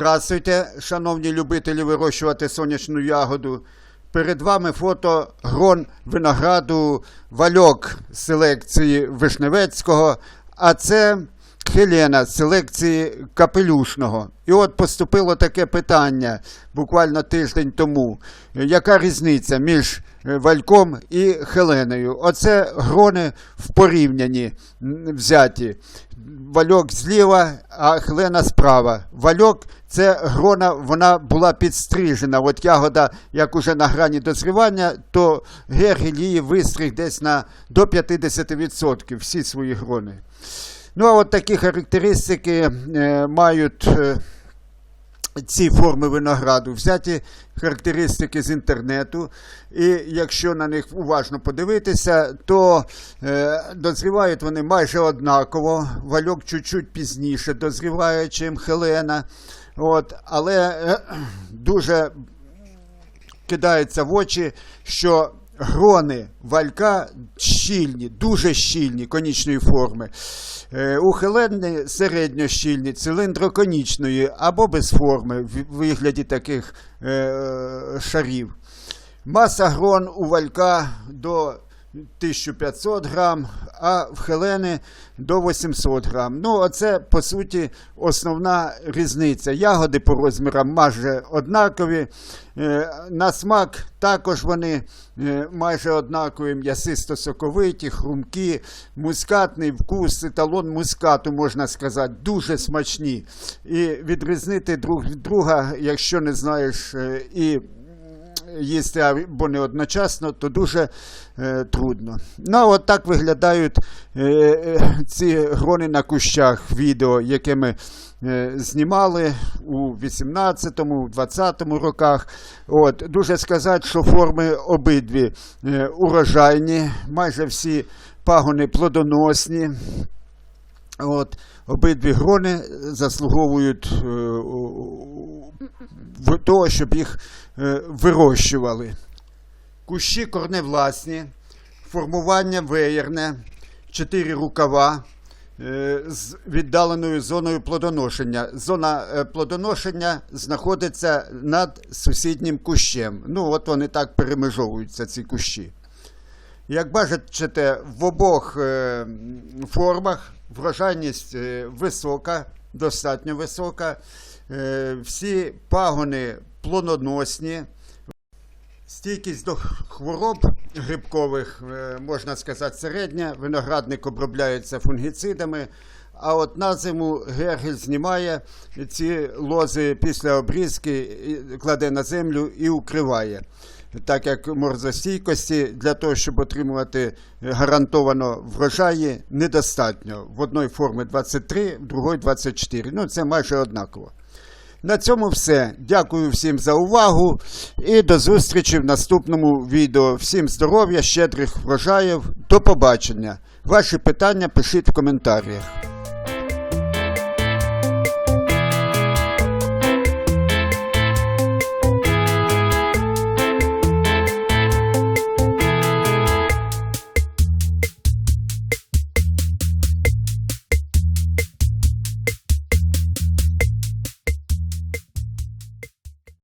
Здравствуйте, шановні любителі вирощувати сонячну ягоду. Перед вами фото грон винограду вальок селекції Вишневецького, а це Хелена з селекції Капелюшного. І от поступило таке питання буквально тиждень тому. Яка різниця між е, вальком і Хеленою? Оце грони в порівнянні взяті. Вальок зліва, а Хелена справа. Вальок це грона, вона була підстрижена. От ягода, як уже на грані дозрівання, то Гергель її вистриг десь на до 50% всі свої грони. Ну, а от такі характеристики е, мають е, ці форми винограду. Взяті характеристики з інтернету. І якщо на них уважно подивитися, то е, дозрівають вони майже однаково. Вальок чуть-чуть пізніше дозріває, чим Хелена. От, але е, дуже кидається в очі, що грони валька щільні, дуже щільні, конічної форми. Е, У середньощільні, циліндроконічної або без форми в вигляді таких е, шарів. Маса грон у валька до 1500 грам, а в Хелени до 800 грам. Ну, оце, по суті, основна різниця. Ягоди по розмірам майже однакові. Е, На смак також вони е, майже однакові, м'ясисто-соковиті, хрумкі, мускатний вкус, еталон мускату, можна сказати, дуже смачні. І відрізнити друг від друга, якщо не знаєш е, і їсти або не одночасно, то дуже е, трудно. Ну, от так виглядають е, е, ці грони на кущах відео, яке ми е, знімали у 18-му, 20-му роках. От, дуже сказати, що форми обидві е, урожайні, майже всі пагони плодоносні. От, обидві грони заслуговують е, того, щоб їх е, вирощували. Кущі корневласні, формування веєрне, чотири рукава е, з віддаленою зоною плодоношення. Зона е, плодоношення знаходиться над сусіднім кущем. Ну, от вони так перемежовуються, ці кущі. Як бачите, в обох формах врожайність висока, достатньо висока. Е, всі пагони плодоносні. Стійкість до хвороб грибкових, е, можна сказати, середня. Виноградник обробляється фунгіцидами. А от на зиму Гергель знімає ці лози після обрізки, кладе на землю і укриває. Так як морзостійкості для того, щоб отримувати гарантовано врожаї, недостатньо. В одної форми 23, в другої 24. Ну, це майже однаково. На цьому все. Дякую всім за увагу і до зустрічі в наступному відео. Всім здоров'я, щедрих врожаїв. До побачення. Ваші питання пишіть в коментарях.